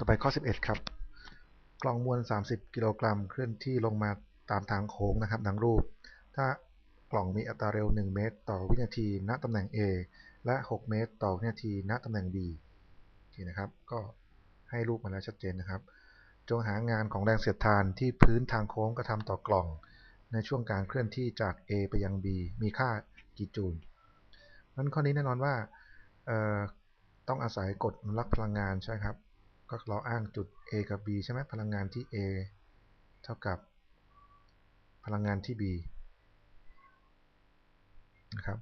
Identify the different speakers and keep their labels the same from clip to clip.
Speaker 1: ต่อไปข้อ 11 ครับ กล่องมวล 30 กิโลกรัม เคลื่อนที่ลงมาตามทางโค้งนะครับดังรูป ถ้ากล่องมีอัตราเร็ว 1 เมตร ต่อวินาที ณ ตำแหน่ง A และ 6 เมตร ต่อวินาที ณ ตำแหน่ง B โอเคนะครับ ก็ให้รูปมาแล้วชัดเจนนะครับ จงหางานของแรงเสียดทานที่พื้นทางโค้งกระทำต่อกล่อง ในช่วงการเคลื่อนที่จาก A ไปยัง B มีค่ากี่จูลนั้นข้อนี้แน่นอนว่าต้องอาศัยกฎอนุรักษ์พลังงานใช่ครับ ก็เราอ้างจุด A กับ B ใช่ไหมพลังงานที่ A เท่ากับพลังงานที่ B นะครับ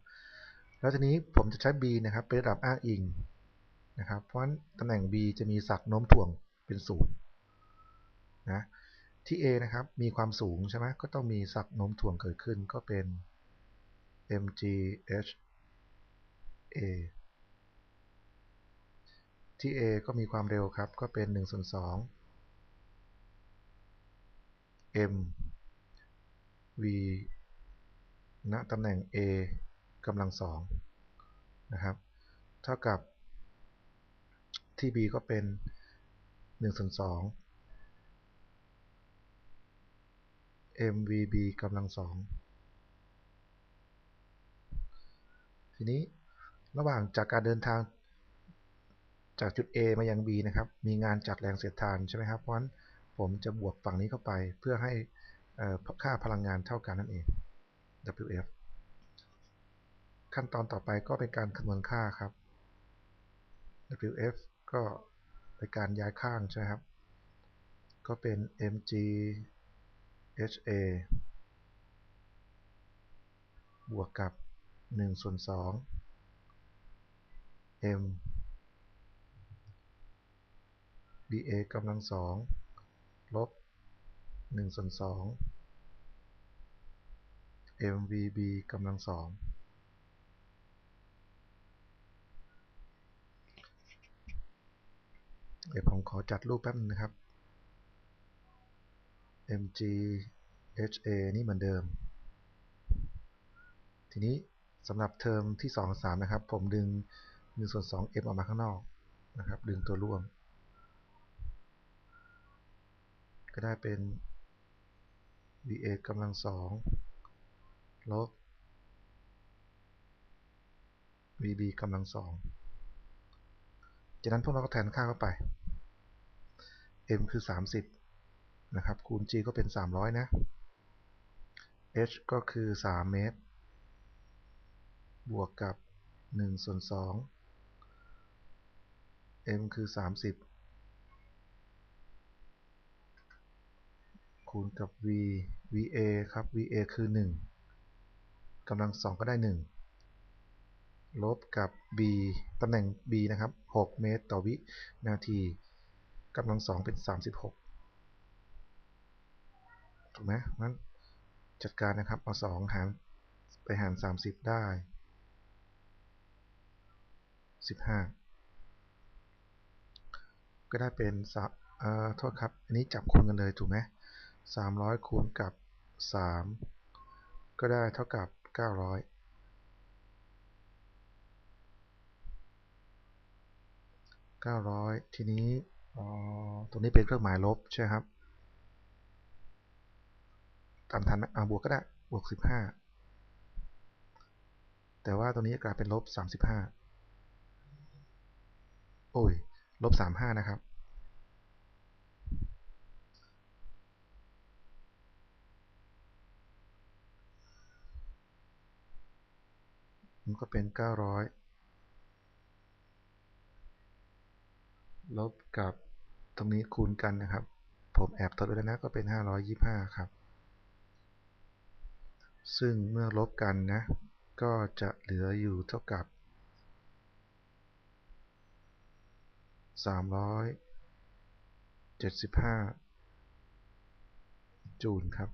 Speaker 1: แล้วทีนี้ผมจะใช้ B นะครับเป็นระดับอ้างอิงนะครับ เพราะฉะนั้นตำแหน่ง B จะมีศักโน้มถ่วงเป็นศูนย์นะที่ A นะครับมีความสูงใช่ไหมก็ต้องมีศักโน้มถ่วงเกิดขึ้นก็เป็น mgh a ที่ a ก็มีความเร็วครับ ก็เป็น1ส่วน2 m v ณตำแหน่ง a กำลังสองนะครับ เท่ากับที่ b ก็เป็น1ส่วน2 mvb กำลังสองทีนี้ระหว่างจากการเดินทาง จากจุด A มายัง B นะครับ มีงานจากแรงเสียดทานใช่ไหมครับ เพราะฉะนั้นผมจะบวกฝั่งนี้เข้าไปเพื่อให้ค่าพลังงานเท่ากันนั่นเอง WF ขั้นตอนต่อไปก็เป็นการคำนวณค่าครับ WF ก็เป็นการย้ายข้างใช่ไหมครับ ก็เป็น mg ha บวกกับ1ส่วน2 m ba กำลังสองลบ1ส่วน2 mvb กำลังสองเดี๋ยวผมขอจัดรูปแป๊บนึงนะครับ mg ha นี่เหมือนเดิม ทีนี้สำหรับเทอมที่ 2 3 นะครับ ผมดึง1ส่วน2 m ออกมาข้างนอกนะครับ ดึงตัวร่วม ก็ได้เป็น va กำลังสองลบ vb กำลังสองจากนั้นพวกเราก็แทนค่าเข้าไป m คือ 30 นะครับ คูณ g ก็เป็น 300 นะ h ก็คือ 3 เมตร บวกกับ1ส่วน2 m คือ 30 คูณกับ v va ครับ va คือ 1กำลังสองก็ได้ 1 ลบกับ b ตำแหน่ง b นะครับ 6 เมตรต่อวินาทีกำลังสองเป็น 36 ถูกไหมนั้นจัดการนะครับ เอา 2 หารไปหาร 30 ได้ 15 ก็ได้เป็นเอ่อโทษครับ อันนี้จับคูณกันเลยถูกไหม 300 คูณกับ 3 ก็ได้เท่ากับ 900 900ทีนี้ตรงนี้เป็นเครื่องหมายลบใช่ครับตามทันอ่าบวกก็ได้บวก15แต่ว่าตรงนี้กลายเป็นลบ35โอ้ยลบ35นะครับ มันก็เป็น 900 ลบกับตรงนี้คูณกันนะครับ ผมแอบทดไว้แล้วนะก็เป็น 525 ครับ ซึ่งเมื่อลบกันนะ ก็จะเหลืออยู่เท่ากับ 375 จูลครับ